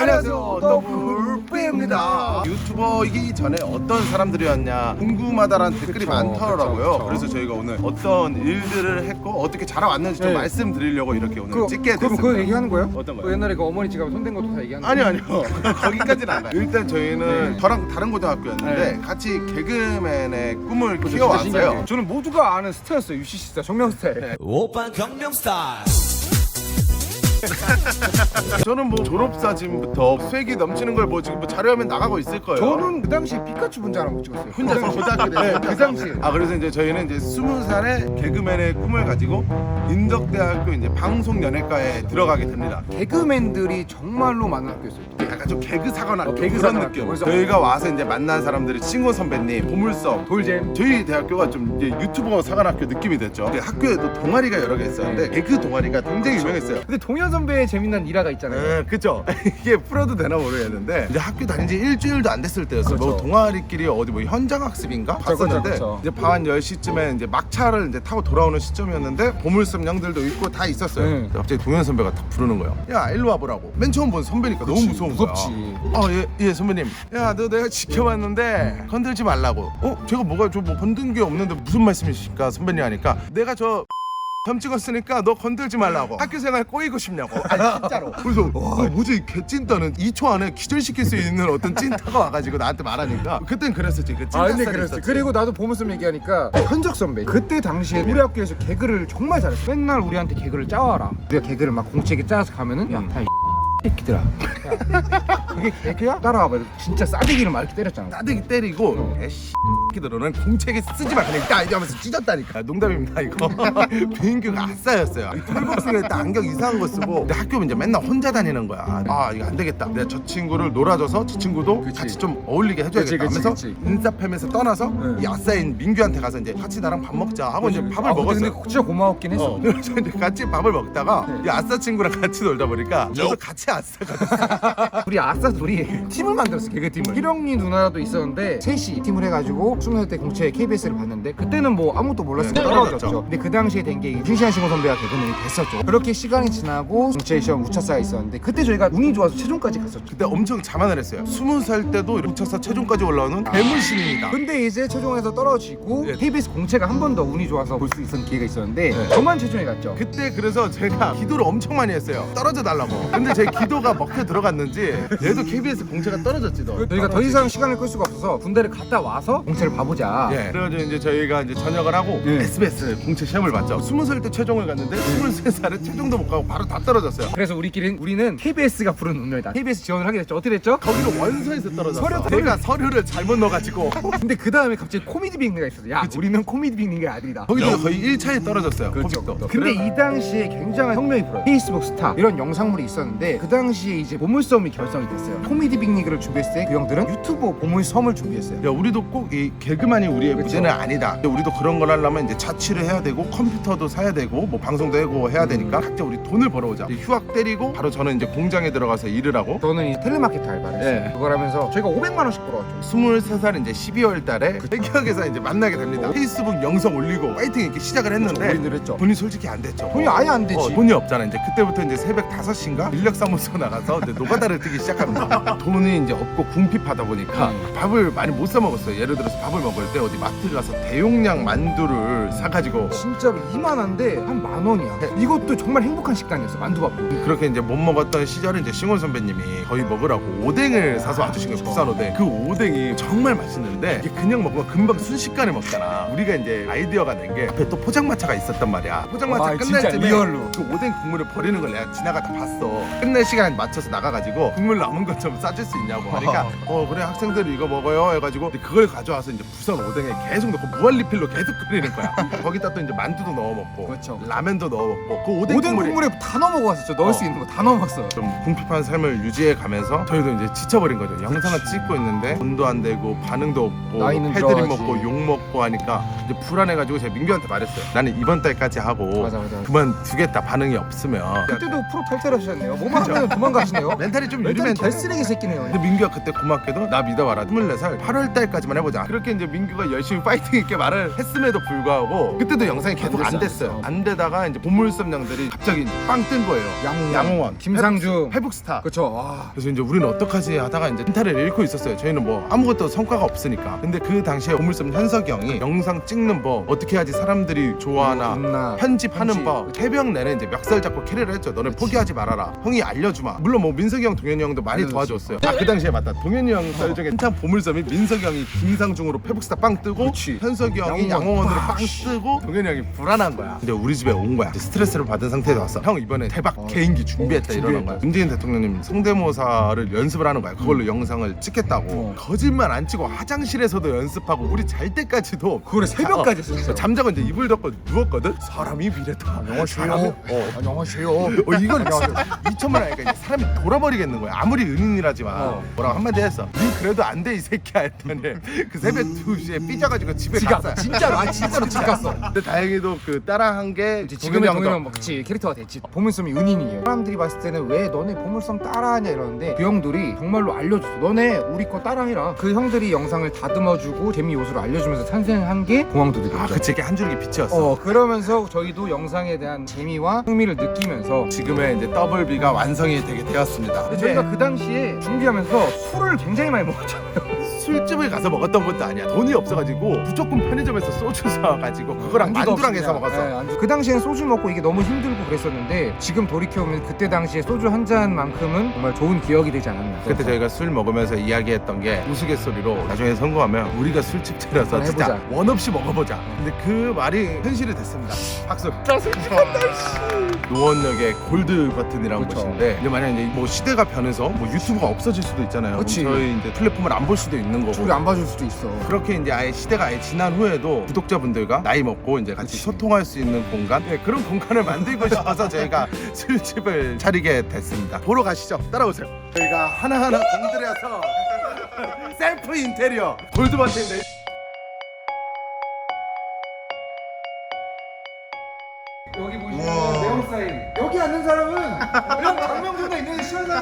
안녕하세요 더블배입니다 유튜버이기 전에 어떤 사람들이었냐 궁금하다라는 댓글이 그쵸, 많더라고요 그쵸, 그쵸. 그래서 저희가 오늘 어떤 일들을 했고 어떻게 자라왔는지 좀 네. 말씀드리려고 이렇게 오늘 그, 찍게 그럼 됐습니다 그거 얘기하는 거예요? 어떤 거요? 그 옛날에 그 어머니 지갑 손댄 것도 다 얘기하는 아니요 아니요 거기까지는 안 가요 일단 저희는 네. 저랑 다른 고등학교였는데 네. 같이 개그맨의 꿈을 거예요? 키워왔어요 저는 모두가 아는 스타였어요 UCC 스타 정명 스타일 오빤 경명 스타일 저는 뭐 졸업사진부터 쐐기 넘치는 걸 뭐 지금 뭐 자료화면 나가고 있을 거예요 저는 그 당시에 피카츄 못 찍었어요 혼자서 고등학교 때 네, 그 당시에 아 그래서 이제 저희는 이제 스무 살에 개그맨의 꿈을 가지고 인덕대학교 이제 방송연예과에 들어가게 됩니다. 개그맨들이 정말로 많은 학교였어요 약간 좀 개그 사관 학교 어, 개그 그런 사관 느낌. 학교. 그래서- 저희가 와서 이제 만난 사람들이 신고 선배님, 보물섬. 돌잼 저희 대학교가 좀 이제 유튜버 사관 학교 느낌이 됐죠. 근데 학교에도 동아리가 여러 개 있었는데 네. 개그 동아리가 굉장히 유명했어요. 근데 동현 선배의 재미난 일화가 있잖아요 네, 그죠. 이게 풀어도 되나 모르겠는데 이제 학교 다닌 지 일주일도 안 됐을 때였어요. 뭐 그렇죠. 동아리끼리 어디 뭐 현장 학습인가 그렇죠, 갔었는데 그렇죠. 이제 밤 10시쯤에 이제 막차를 이제 타고 돌아오는 시점이었는데 보물섬 양들도 있고 다 있었어요. 네. 근데 갑자기 동현 선배가 딱 부르는 거예요. 야, 일로 와 보라고. 맨 처음 본 선배니까 너무 그치, 무서운 무섭지. 거야. 어, 예, 예, 선배님. 야, 너 내가 지켜봤는데 건들지 말라고. 어, 제가 뭐가 저 뭐 건든 게 없는데 무슨 말씀이십니까, 선배님 하니까 내가 저 점 찍었으니까 너 건들지 말라고. 학교 생활 꼬이고 싶냐고. 아니 진짜로. 그래서 와. 뭐지? 이 개찐따는 2초 안에 기절시킬 수 있는 어떤 찐따가 와가지고 나한테 말하니까. 그땐 그랬었지. 그 찐따 아 근데 그랬어. 그리고 나도 보물섬 얘기하니까 현석 선배. 그때 당시에 우리 학교에서 개그를 정말 잘했어. 맨날 우리한테 개그를 짜와라. 우리가 개그를 막 공책에 짜서 가면은 야, 야, 이 새끼들아. 야, 그게 개그야? 따라와봐. 진짜 싸대기를 막 이렇게 때렸잖아. 따대기 때리고 애씨 새끼들은 공책에 쓰지 마. 그냥 이따 이러면서 찢었다니까. 농담입니다 이거. 비행기가 아싸였어요. 이 털복숭이에 딱 안경 이상한 거 쓰고 근데 학교 이제 맨날 혼자 다니는 거야. 아 이거 안 되겠다. 내가 저 친구를 놀아줘서 저 친구도 그치. 같이 좀 어울리게 해줘야겠다 그치, 그치, 하면서 그치. 인싸팸에서 떠나서 네. 이 아싸인 민규한테 가서 이제 같이 나랑 밥 먹자 하고 이제 밥을 아, 근데 먹었어요. 근데 진짜 고마웠긴 했어. 어, 그래서 이제 같이 밥을 먹다가 네. 이 아싸 친구랑 같이 놀다 보니까 저도 같이 아싸가 우리 아싸 둘이 팀을 만들었어 개그팀을. 희령이 누나도 있었는데 셋이 팀을 해가지고 스무 살때 공채에 KBS를 봤는데 그때는 뭐 아무것도 몰랐으니까 네, 떨어졌죠. 근데 그 당시에 된게 싱시한 싱어 선배가 개그맨이 됐었죠. 그렇게 시간이 지나고 공채 시험 우차사가 있었는데 그때 저희가 운이 좋아서 최종까지 갔었죠. 그때 엄청 자만을 했어요. 스무 살 때도 우차사 최종까지 올라오는 대물 신인이다. 근데 이제 최종에서 떨어지고 예. KBS 공채가 한 번 더 운이 좋아서 볼 수 있었던 기회가 있었는데 네. 저만 최종에 갔죠. 그때 그래서 제가 기도를 엄청 많이 했어요. 떨어져 달라고. 근데 제 기도가 먹혀 들어갔는지 얘도 KBS 공채가 떨어졌지 너 저희가 더 이상 시간을 끌 수가 없어서 군대를 갔다 와서 공채를 봐보자 예. 그래가지고 이제 저희가 이제 전역을 하고 예. SBS 공채 시험을 봤죠. 스무 살 때 최종을 갔는데 스물 세 살에 최종도 못 가고 바로 다 떨어졌어요. 그래서 우리끼리 우리는 KBS가 부른 운명이다 KBS 지원을 하게 됐죠 어떻게 됐죠? 거기로 원서에서 떨어졌어. 서류- 내가 서류를 잘못 넣어가지고 근데 그 다음에 갑자기 코미디 빅리가 있었어. 야, 우리는 코미디 빅리가 아들이다. 거기도 거의 1차에 떨어졌어요. 그렇죠. 거기도. 근데 이 당시에 굉장한 혁명이 불어요. 페이스북 스타 이런 영상물이 있었는데 그 당시에 이제 보물섬이 결성이 됐어요. 코미디 빅리그를 준비했을 때 그 형들은 유튜브 보물 섬을 준비했어요. 야 우리도 꼭 이 개그만이 우리의 그쵸. 무대는 아니다. 근데 우리도 그런 걸 하려면 이제 자취를 해야 되고 컴퓨터도 사야 되고 뭐 방송도 하고 해야 되니까 각자 우리 돈을 벌어오자. 이제 휴학 때리고 바로 저는 이제 공장에 들어가서 일을 하고 저는 이 텔레마케터 알바를 했어요. 예. 그걸 하면서 저희가 500만 원씩 벌어왔죠. 23살 이제 12월 달에 대기업에서 이제 만나게 됩니다. 페이스북 영상 올리고 파이팅 이렇게 시작을 했는데 우리는 했죠. 돈이 솔직히 안 됐죠. 돈이 아예 안 되지. 어, 돈이 없잖아. 이제 그때부터 이제 새벽 5시인가 인력사무소 나가서 이제 노가다를 뜨기 시작합니다. 돈이 이제 없고 궁핍하다 보니까 음. 밥을 많이 못 사 먹었어요. 예를 들어서 밥을 먹을 때 어디 마트 가서 대용량 만두를 사가지고 진짜로 이만한데 한 만 원이야. 이것도 정말 행복한 식단이었어. 만두밥도. 그렇게 이제 못 먹었던 시절에 이제 싱원 선배님이 저희 먹으라고 오뎅을 사서 와주신 거예요. 국산 오뎅. 그 오뎅이 정말 맛있는데 이게 그냥 먹으면 금방 순식간에 먹잖아. 우리가 이제 아이디어가 낸 게 앞에 또 포장마차가 있었단 말이야. 포장마차 아, 끝날 진짜 쯤에 리얼로. 그 오뎅 국물을 버리는 걸 내가 지나가다 봤어. 끝날 시간 맞춰서 나가가지고 국물 남은 것 좀 싸줄 수 있냐고 하니까 어 그래 학생들 이거 먹어요 해가지고 근데 그걸 가져와서 이제 부산 오뎅에 계속 넣고 무한리필로 계속 끓이는 거야. 거기다 또 이제 만두도 넣어 먹고 그렇죠. 라면도 넣어 먹고 그 오뎅, 오뎅 국물이 국물에 다 넣어 먹었었죠. 넣을 어. 수 있는 거 다 넣어 먹었어. 좀 궁핍한 삶을 유지해 가면서 저희도 이제 지쳐버린 거죠. 영상을 찍고 있는데 돈도 안 되고 반응도 없고 나이는 패드립 들어가지. 먹고 욕 먹고 하니까 이제 불안해가지고 제가 민규한테 말했어요. 나는 이번 달까지 하고 맞아, 맞아. 그만 두겠다 반응이 없으면 그때도 프로 탈퇴하셨네요. 뭐만 하면 도망가시네요. 멘탈이 좀 유리 멘탈이에요. 개쓰레기 새끼네요. 근데 민규가 그때 고맙게도 나 믿어봐라 24살 8월 달까지만 해보자 그렇게 이제 민규가 열심히 파이팅 있게 말을 했음에도 불구하고 그때도 영상이 계속 안안 됐어, 됐어요 안 되다가 이제 보물섬양들이 갑자기 빵 뜬 거예요 양홍원, 양홍원 김상중. 회복스타 그쵸. 와. 그래서 이제 우리는 어떡하지 하다가 이제 힌타를 잃고 있었어요. 저희는 뭐 아무것도 성과가 없으니까. 근데 그 당시에 보물섬 현석이 형이 영상 찍는 법 어떻게 해야지 사람들이 좋아하나 좋나. 편집하는 편집. 법 새벽 내내 이제 멱살 잡고 캐리를 했죠. 너네 포기하지 말아라. 형이 알려주마. 물론 뭐 민석이 형, 동현이 형도 많이 알려줬지. 도와줬어요. 아 그 당시에 맞다. 동현이 형 썰 중에 한참 보물섬이 민석이 형이 김상중으로 페북스타 빵 뜨고. 현석이 형이 양홍원 양홍원으로 빵. 빵 뜨고 동현이 형이 불안한 거야. 근데 우리 집에 온 거야. 스트레스를 받은 상태에서 왔어. 형 이번에 대박 개인기 준비했다 이러는 거야. 문재인 대통령님 성대모사를 연습을 하는 거야. 그걸로 영상을 찍겠다고. 어. 거짓말 안 치고 화장실에서도 연습하고 우리 잘 때까지도 그거를 새벽까지 어, 했었어. 잠자고 이제 이불 덮고 누웠거든. 사람이 미래다. 안녕하세요. 어. 안녕하세요. 어 이걸 진짜 미천만 하니까 이제 사람이 돌아버리겠는 거야 아무리 은인이라지만 어. 뭐라고 한마디 했어 니 그래도 안 돼 이 새끼야 했더니 그 새벽 2시에 삐져가지고 집에 지갑 갔어 진짜로? 아 진짜로 집 갔어. 근데 다행히도 그 따라한 게 형도 동현은 뭐 그치 캐릭터가 됐지. 보물섬이 은인이에요. 사람들이 봤을 때는 왜 너네 보물섬 따라하냐 이러는데 그 형들이 정말로 알려줬어 너네 우리 거 따라해라. 그 형들이 영상을 다듬어주고 재미 요소를 알려주면서 탄생한 게 공항도둑이죠. 아 그치 이게 한 줄기 빛이었어. 어 그러면서 저희도 영상에 대한 재미와 흥미를 느끼면서 지금의 이제 더블 B가 완성이 되게 되었습니다. 근데 저희가 그 당시 에 준비하면서 술을 굉장히 많이 먹었잖아요 술집을 가서 먹었던 것도 아니야 돈이 없어가지고 무조건 편의점에서 소주 사가지고 그거랑 안주도 만두랑 해서 그냥, 먹었어 네, 안주. 그 당시엔 소주 먹고 이게 너무 힘들고 그랬었는데 지금 돌이켜보면 그때 당시에 소주 한 잔만큼은 정말 좋은 기억이 되지 않았나 그때 저희가 술 먹으면서 이야기했던 게 우스갯소리로 나중에 성공하면 우리가 술집 차려서 한번 진짜 해보자. 원 없이 먹어보자. 근데 그 말이 현실이 됐습니다. 박수. 노원역의 골드 버튼이라는 그쵸. 곳인데 이제 만약 이제 뭐 시대가 변해서 뭐 유튜브가 없어질 수도 있잖아요. 그럼 그치. 저희 이제 플랫폼을 안 볼 수도 있는 거고. 우리 안 봐줄 수도 있어 그렇게 이제 아예 시대가 아예 지난 후에도 구독자분들과 나이 먹고 이제 같이 그치. 소통할 수 있는 공간 네, 그런 공간을 만들고 싶어서 저희가 술집을 차리게 됐습니다. 보러 가시죠. 따라오세요. 저희가 하나하나 공들여서 셀프 인테리어 골드버튼인데 여기 보시면 네온 사인 여기 앉는 사람은 그냥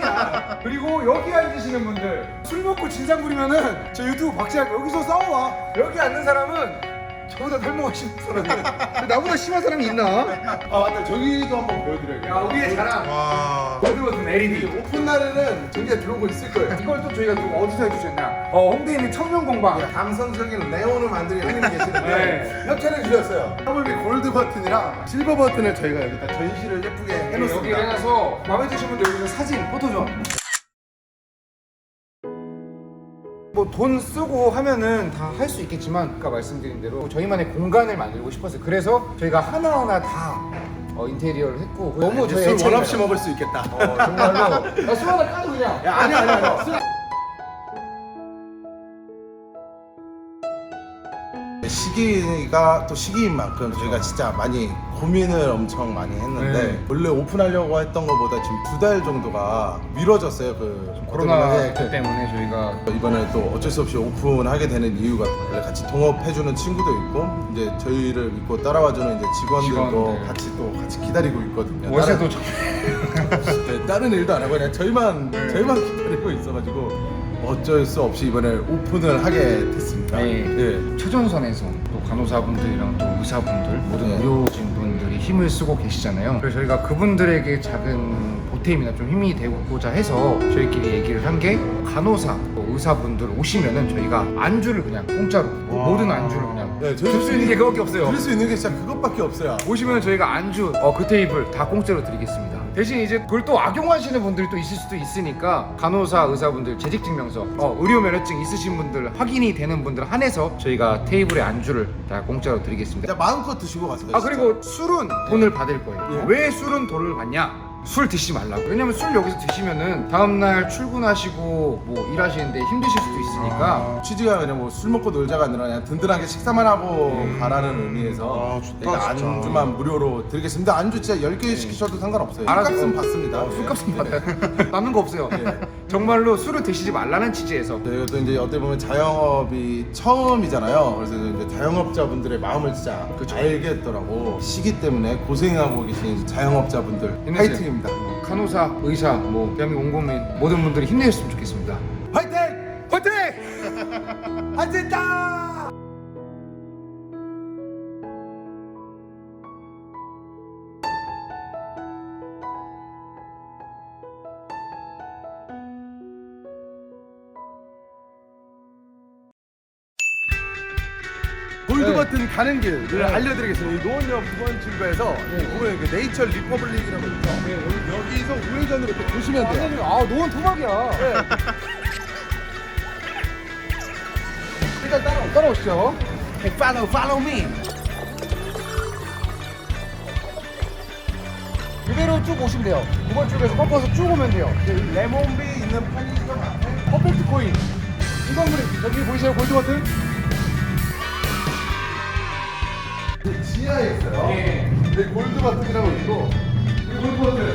사람이야 그리고 여기 앉으시는 분들 술 먹고 진상 부리면은 저 유튜브 박제할 여기서 싸워와. 여기 앉는 사람은 저보다 탈모가 심한 사람이야 나보다 심한 사람이 있나? 아 맞다 저기도 한번 보여드려야겠다. 야 우리의 자랑 와. 골드버튼 LED 오픈 날에는 저기가 들어오고 있을 거예요. 이걸 또 저희가 또 어디서 해주셨나? 어 홍대에 있는 청년공방 감성적인 네온을 만드는 형님이 계시는데 네. 협찬해 주셨어요. 더블비 골드 버튼이랑 실버 버튼을 저희가 여기다 전시를 예쁘게 여기 해놓습니다. 해놔서 마음에 드신 분들 여기서 사진 포토존 뭐 돈 쓰고 하면은 다 할 수 있겠지만 아까 말씀드린 대로 저희만의 공간을 만들고 싶었어요 그래서 저희가 하나하나 다 어, 인테리어를 했고 너무 저희 술 애착이 원 없이 많아요. 먹을 수 있겠다. 어, 정말로 나 술 하나 까줘 그냥 야 아니 아니 아니. 술- 시기가 또 시기인 만큼 저희가 진짜 많이 고민을 엄청 많이 했는데 네. 원래 오픈하려고 했던 것보다 지금 두 달 정도가 미뤄졌어요. 그 코로나 어떻게 보면, 네, 때문에 저희가 이번에 또 어쩔 수 없이 오픈하게 되는 이유가 원래 같이 동업해주는 친구도 있고 이제 저희를 믿고 따라와주는 이제 직원들도 직원들. 같이 또 같이 기다리고 있거든요. 월세도 다른, 네, 다른 일도 안 하고 그냥 저희만 저희만 기다리고 있어가지고 어쩔 수 없이 이번에 오픈을 하게 됐습니다. 네. 네. 최전선에서 또 간호사분들이랑 또 의사분들 모든 네. 의료진 분들이 힘을 쓰고 계시잖아요. 그래서 저희가 그분들에게 작은 보탬이나 좀 힘이 되고자 해서 저희끼리 얘기를 한 게 간호사, 또 의사분들 오시면은 저희가 안주를 그냥 공짜로 와. 모든 안주를 그냥 네, 줄수 있는 게 그거밖에 없어요. 드릴 수 있는 게 진짜 그것밖에 없어요. 오시면 저희가 안주 어, 그 테이블 다 공짜로 드리겠습니다. 대신 이제 그걸 또 악용하시는 분들이 또 있을 수도 있으니까 간호사 의사분들 재직증명서 어, 의료 면허증 있으신 분들 확인이 되는 분들 한해서 저희가 테이블에 안주를 다 공짜로 드리겠습니다. 진짜 마음껏 드시고 가세요. 아 진짜. 그리고 술은 돈을 받을 거예요. 예. 왜 술은 돈을 받냐? 술 드시지 말라고. 왜냐면 술 여기서 드시면은 다음날 출근하시고 뭐 일하시는데 힘드실 수도 있으니까 취지가 그냥 뭐 술 먹고 놀자가 아니라 그냥 든든하게 식사만 하고 음. 가라는 의미에서 아, 좋다, 저희가 진짜. 안주만 무료로 드리겠습니다. 안주 진짜 10개 시키셔도 상관없어요. 알아서. 술값은 받습니다. 어, 술값은 받아요. 남는 거 없어요. 예. 정말로 술을 드시지 말라는 취지에서 저희가 또 이제 어떻게 보면 자영업이 처음이잖아요. 그래서 이제 자영업자분들의 마음을 진짜. 알겠더라고. 시기 때문에 고생하고 계신 자영업자분들 힘내세요. 파이팅입니다. 간호사, 의사, 뭐 대한민국 온 국민 모든 분들이 힘내셨으면 좋겠습니다. 화이팅! 화이팅! 안 된다! 골드 네. 버튼 가는 길을 네. 알려드리겠습니다. 이 노원역 9번 출구에서 네. 보면 그 네이처 리퍼블릭이라고 있죠. 여기서 우회전으로 이렇게 보시면 돼요. 아, 노원 토박이야. 네. 일단 따라 따라오시죠. Follow, follow me. 그대로 쭉 오시면 돼요. 9번 출구에서 꺾어서 쭉 오면 돼요. 레몬비 있는 편의점 앞에 퍼펙트 코인. 이 건물이 여기 보이세요? 골드 버튼? 지하에 있어요. 예. 근데 골드 버튼이라고 있고 이 골드 버튼